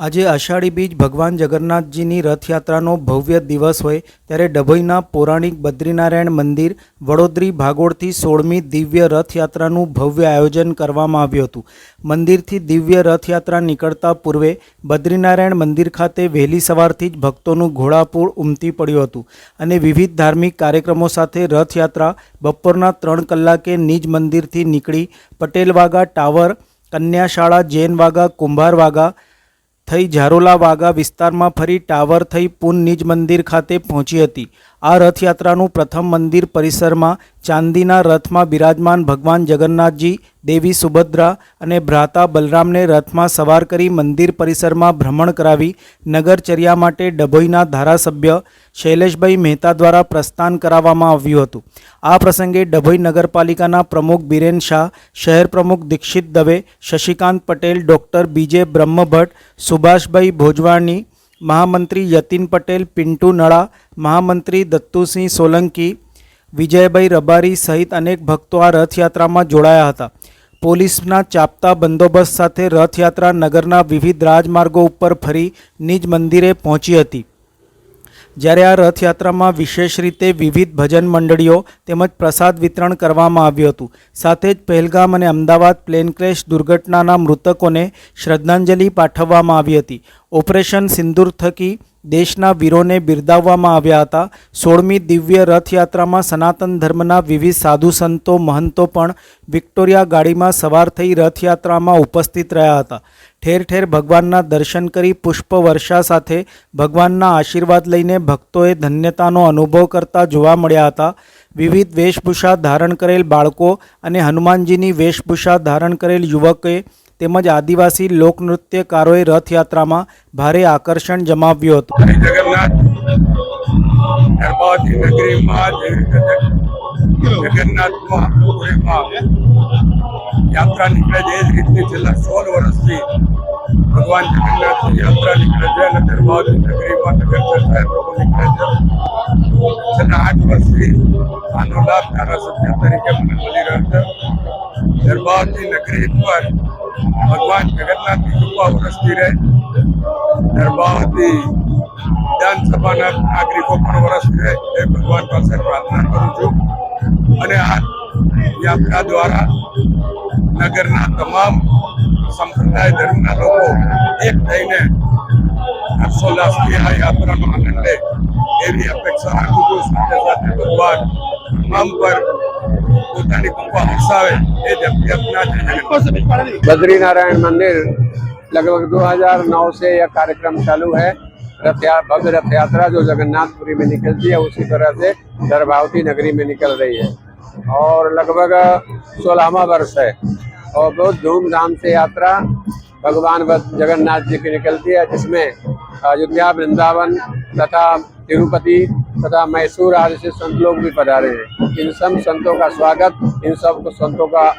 આજે અષાઢી બીજ ભગવાન જગન્નાથજીની રથયાત્રાનો ભવ્ય દિવસ હોય ત્યારે ડભોઈના પૌરાણિક બદ્રીનારાયણ મંદિર, વડોદરી ભાગોળથી સોળમી દિવ્ય રથયાત્રાનું ભવ્ય આયોજન કરવામાં આવ્યું હતું. મંદિરથી દિવ્ય રથયાત્રા નીકળતા પૂર્વે બદ્રીનારાયણ મંદિર ખાતે વહેલી સવારથી જ ભક્તોનું ઘોડાપૂળ ઉમટી પડ્યું હતું અને વિવિધ ધાર્મિક કાર્યક્રમો સાથે રથયાત્રા બપોરના ત્રણ કલાકે નિજ મંદિરથી નીકળી પટેલવાગા ટાવર, કન્યાશાળા જૈન વાગા કુંભાર વાગા થઈ ઝારોલા વાગા વિસ્તારમાં ફરી ટાવર થઈ પુન નિજ મંદિર ખાતે પહોંચી હતી. આ રથયાત્રાનું પ્રથમ મંદિર પરિસરમાં ચાંદીના રથમાં બિરાજમાન ભગવાન જગન્નાથજી, દેવી સુભદ્રા અને ભ્રાતા બલરામને રથમાં સવાર કરી મંદિર પરિસરમાં ભ્રમણ કરાવી નગરચર્યા માટે ડભોઈના ધારાસભ્ય શૈલેષભાઈ મહેતા દ્વારા પ્રસ્થાન કરાવવામાં આવ્યું હતું. આ પ્રસંગે ડભોઈ નગરપાલિકાના પ્રમુખ બિરેન શાહ, શહેર પ્રમુખ Dixit Dave, Shashikant Patel, doctor B J Brahmbhatt, Subhashbhai Bhojwani મહામંત્રી યતિન પટેલ, પિન્ટુ નળા, મહામંત્રી દત્તુસિંહ સોલંકી, વિજયભાઈ રબારી સહિત અનેક ભક્તો આ રથયાત્રામાં જોડાયા હતા. પોલીસના ચાપતા બંદોબસ્ત સાથે રથયાત્રા નગરના વિવિધ રાજમાર્ગો ઉપર ફરી નિજ મંદિરે પહોંચી હતી. જ્યારે આ રથયાત્રામાં વિશેષ રીતે વિવિધ ભજન મંડળીઓ તેમજ પ્રસાદ વિતરણ કરવામાં આવ્યું હતું. સાથે જ પહેલગામ અને અમદાવાદ પ્લેન ક્રેશ દુર્ઘટનાના મૃતકોને શ્રદ્ધાંજલિ પાઠવવામાં આવી હતી. ઓપરેશન સિંદૂર થકી દેશના વીરોને બિરદાવવામાં આવ્યા હતા. સોળમી દિવ્ય રથયાત્રામાં સનાતન ધર્મના વિવિધ સાધુ સંતો, મહંતો પણ વિક્ટોરિયા ગાડીમાં સવાર થઈ રથયાત્રામાં ઉપસ્થિત રહ્યા હતા. ઠેર ઠેર ભગવાનના દર્શન કરી પુષ્પ વર્ષા સાથે ભગવાનના આશીર્વાદ લઈને ભક્તોએ ધન્યતાનો અનુભવ કરતા જોવા મળ્યા હતા. વિવિધ વેશભૂષા ધારણ કરેલ બાળકો અને હનુમાનજીની વેશભૂષા ધારણ કરેલ યુવકોએ તેમજ આદિવાસી લોકનૃત્યકારોએ રથયાત્રામાં ભારે આકર્ષણ જમાવ્યું હતું. જગન્નાથ ગર્ભાવતી નગરીમાં જે જગન્નાથ મહાપ્રભુમાં યાત્રા નીકળે છે એ જ રીતની છેલ્લા સોળ વર્ષથી ભગવાન જગન્નાથની યાત્રા નીકળે છે અને ગર્ભાવતી નગરીમાં નગર ચર્ચાએ પ્રભુ નીકળે છે છેલ્લા આઠ વર્ષથી આનો લાભ ધારાસભ્ય તરીકે મને મળી રહ્યો છે ગર્ભાવતી નગરી પર ભગવાન જગન્નાથની કૃપા વરસતી રહે ગર્ભાવતી વિધાનસભાના નાગરિકો પણ વરસ રહે એ ભગવાન પાસે પ્રાર્થના કરું છું અને આ યાત્રા દ્વારા નગરના તમામ સંપ્રદાય ધર્મના લોકો એક થઈને હર્ષોલ્લાસથી આ યાત્રાનો આનંદ લે એવી અપેક્ષા રાખું છું સાથે સાથે ભગવાન તમામ પર પોતાની કૃપા વરસાવે એ જ અભ્યર્થના છે बद्री नारायण मंदिर लगभग 2009 से यह कार्यक्रम चालू है रथ भव्य रथ यात्रा जो जगन्नाथपुरी में निकलती है, उसी तरह से गर्भावती नगरी में निकल रही है। और लगभग सोलहवा वर्ष है। और बहुत धूमधाम से यात्रा भगवान जगन्नाथ जी की निकलती है, जिसमें अयोध्या, वृंदावन तथा तिरुपति तथा मैसूर आदि से संत लोग भी पधारे हैं। इन सब संतों का स्वागत, इन सब संतों का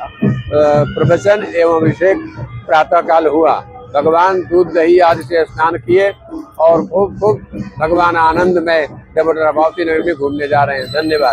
प्रवचन एवं अभिषेक प्रातः काल हुआ। भगवान दूध, दही आदि से स्नान किए और खूब खूब भगवान आनंद में जब रबावती नगर में घूमने जा रहे हैं धन्यवाद